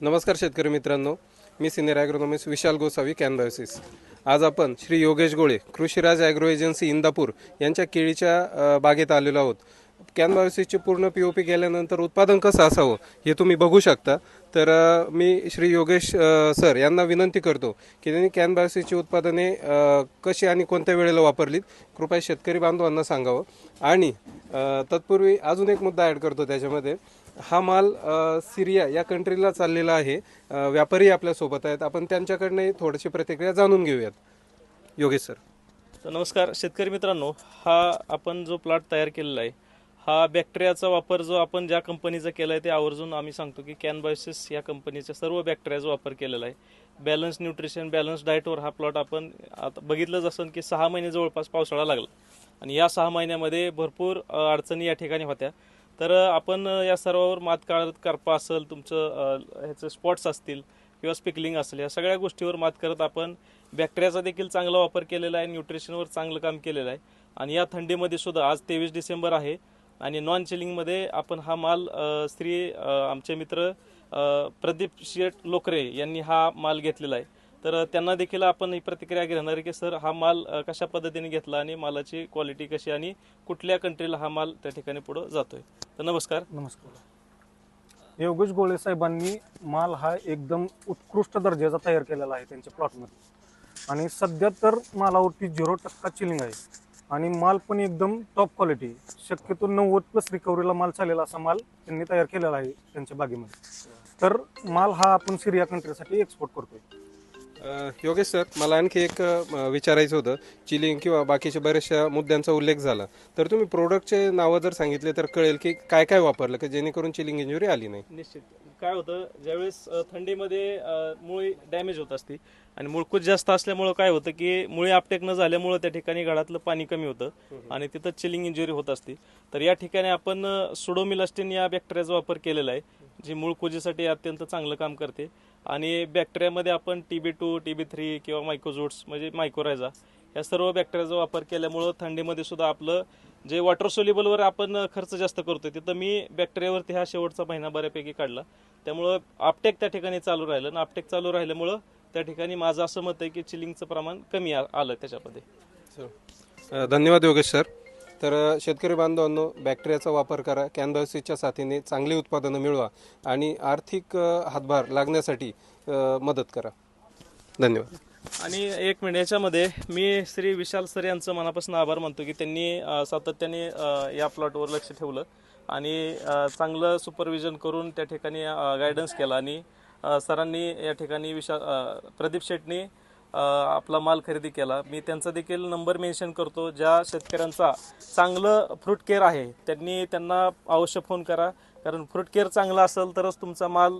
नमस्कार शेतकरी मित्रांनो. मी सिनियर ॲग्रोनॉमिस्ट विशाल गोसावी कॅनबायोसिस आज आपण श्री योगेश गोळे कृषीराज ॲग्रो एजन्सी इंदापूर यांच्या केळीच्या बागेत आलेलो आहोत. कॅनबायोसिसची पूर्ण पी ओ पी गेल्यानंतर उत्पादन कसं असावं हे तुम्ही बघू शकता. तर मी श्री योगेश सर यांना विनंती करतो की त्यांनी कॅनबायोसिसची उत्पादने कशी आणि कोणत्या वेळेला वापरलीत कृपया शेतकरी बांधवांना सांगावं. आणि तत्पूर्वी अजून एक मुद्दा ॲड करतो त्याच्यामध्ये. हा माल सिरिया या कंट्रीला चाललेला आहे. व्यापारी आपल्यासोबत आहेत. आपण त्यांच्याकडनं थोडीशी प्रतिक्रिया जाणून घेऊयात. योगेश सर. तर नमस्कार. शेतकरी मित्रांनो हा आपण जो प्लॉट तयार केलेला आहे हा बॅक्टेरियाचा वापर जो आपण ज्या कंपनीचा केला आहे ते आवर्जून आम्ही सांगतो की कॅनबायोसिस या कंपनीच्या सर्व बॅक्टेरियाचा वापर केलेला आहे. बॅलन्स न्यूट्रिशन बॅलन्स डाएटवर हा प्लॉट आपण आता बघितलंच असेल की सहा महिने जवळपास पावसाळा लागला. आणि या सहा महिन्यामध्ये भरपूर अडचणी या ठिकाणी होत्या. तर आपण या सर्वावर मात काढत करपा असेल तुमचं ह्याचं स्पॉट्स असतील किंवा स्पिकलिंग असेल या सगळ्या गोष्टीवर मात करत आपण बॅक्टेरियाचा देखील चांगला वापर केलेला आहे न्यूट्रिशनवर चांगलं काम केलेलं आहे. आणि या थंडीमध्ये सुद्धा आज तेवीस डिसेंबर आहे आणि नॉन चिलिंगमध्ये आपण हा माल स्त्री श्री आमचे मित्र प्रदीप शेठ लोकरे यांनी हा माल घेतलेला आहे. तर त्यांना देखील आपण ही प्रतिक्रिया घेणार आहे की सर हा माल कशा पद्धतीने घेतला आणि मालाची क्वालिटी कशी आणि कुठल्या कंट्रीला हा माल त्या ठिकाणी पुढे जातोय? तर नमस्कार. नमस्कार. योगेश गोळे साहेबांनी माल हा एकदम उत्कृष्ट दर्जाचा तयार केलेला आहे त्यांच्या प्लॉटमध्ये आणि सध्या तर मालावरती झिरो टक्का चिलिंग आहे. आणि माल पण एकदम टॉप क्वालिटी शक्यतो नव्वद प्लस रिकव्हरीला माल चालेला असा माल त्यांनी तयार केलेला आहे त्यांच्या बागेमध्ये. तर माल हा आपण सिरिया कंट्रीसाठी एक्सपोर्ट करतोय. योगेश सर मला आणखी एक विचारायचं होतं. चिलिंग किंवा बाकीच्या बऱ्याचशा मुद्द्यांचा उल्लेख झाला. तर तुम्ही प्रोडक्टचे नावं जर सांगितले तर कळेल की काय काय वापरलं की जेणेकरून चिलिंग इंजुरी आली नाही? निश्चित. काय होतं ज्यावेळेस थंडीमध्ये मुळी डॅमेज होत असते आणि मुळकूत जास्त असल्यामुळं काय होतं की मुळी आपटेक न झाल्यामुळं त्या ठिकाणी घरातलं पाणी कमी होतं आणि तिथं चिलिंग इंजुरी होत असते. तर या ठिकाणी आपण सुडोमिलास्टिन या बॅक्टेरियाचा वापर केलेला आहे. जी मूळ कुजीसाठी अत्यंत चांगलं काम करते. आणि बॅक्टेरियामध्ये आपण T B two T B three किंवा मायकोझोट्स म्हणजे मायक्रोरायझा या सर्व बॅक्टेरियाचा वापर केल्यामुळं थंडीमध्ये सुद्धा आपलं जे वॉटर सोल्युबलवर आपण खर्च जास्त करतोय तिथं मी बॅक्टेरियावरती हा शेवटचा महिना बऱ्यापैकी काढला. त्यामुळं आपटेक त्या ठिकाणी चालू राहिलं आणि आपटेक चालू राहिल्यामुळं त्या ठिकाणी माझं असं मत आहे की चिलिंगचं प्रमाण कमी आ- आलं त्याच्यामध्ये. धन्यवाद योगेश सर. तर शेतकरी बांधवांनो बॅक्टेरियाचा वापर करा. कॅनबायोसिसच्या साथीने चांगली उत्पादनं मिळवा आणि आर्थिक हातभार लागण्यासाठी मदत करा. धन्यवाद. आणि एक मिनिट याच्यामध्ये मी श्री विशाल सर यांचं मनापासून आभार मानतो की त्यांनी सातत्याने या प्लॉटवर लक्ष ठेवलं आणि चांगलं सुपरविजन करून त्या ठिकाणी गायडन्स केला आणि सरांनी या ठिकाणी विशाल प्रदीप शेटनी आपला माल खरेदी केला. मी त्यांचा देखील नंबर मेन्शन करतो. ज्या शेतकऱ्यांचा चांगलं फ्रूट केअर आहे त्यांनी त्यांना अवश्य फोन करा. कारण फ्रूट केअर चांगला असेल तरच तुमचा माल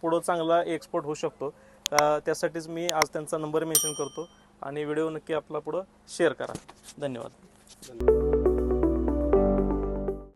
पुढं चांगला एक्सपोर्ट होऊ शकतो. त्यासाठीच मी आज त्यांचा नंबर मेन्शन करतो. आणि व्हिडिओ नक्की आपला पुढं शेअर करा. धन्यवाद.